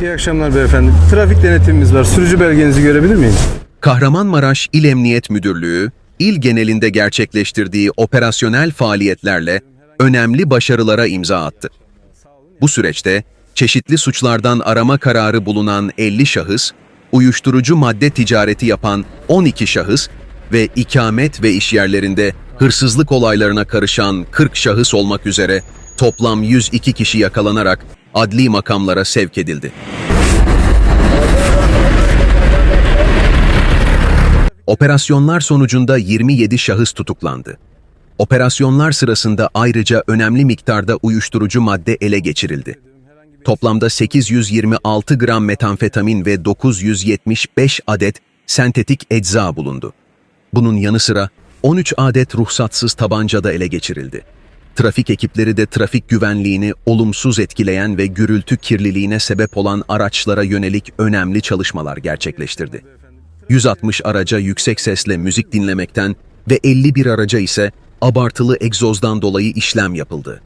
İyi akşamlar beyefendi. Trafik denetimimiz var. Sürücü belgenizi görebilir miyim? Kahramanmaraş İl Emniyet Müdürlüğü, il genelinde gerçekleştirdiği operasyonel faaliyetlerle önemli başarılara imza attı. Bu süreçte çeşitli suçlardan arama kararı bulunan 50 şahıs, uyuşturucu madde ticareti yapan 12 şahıs ve ikamet ve işyerlerinde hırsızlık olaylarına karışan 40 şahıs olmak üzere toplam 102 kişi yakalanarak adli makamlara sevk edildi. Operasyonlar sonucunda 27 şahıs tutuklandı. Operasyonlar sırasında ayrıca önemli miktarda uyuşturucu madde ele geçirildi. Toplamda 826 gram metamfetamin ve 975 adet sentetik ecza bulundu. Bunun yanı sıra 13 adet ruhsatsız tabanca da ele geçirildi. Trafik ekipleri de trafik güvenliğini olumsuz etkileyen ve gürültü kirliliğine sebep olan araçlara yönelik önemli çalışmalar gerçekleştirdi. 160 araca yüksek sesle müzik dinlemekten ve 51 araca ise abartılı egzozdan dolayı işlem yapıldı.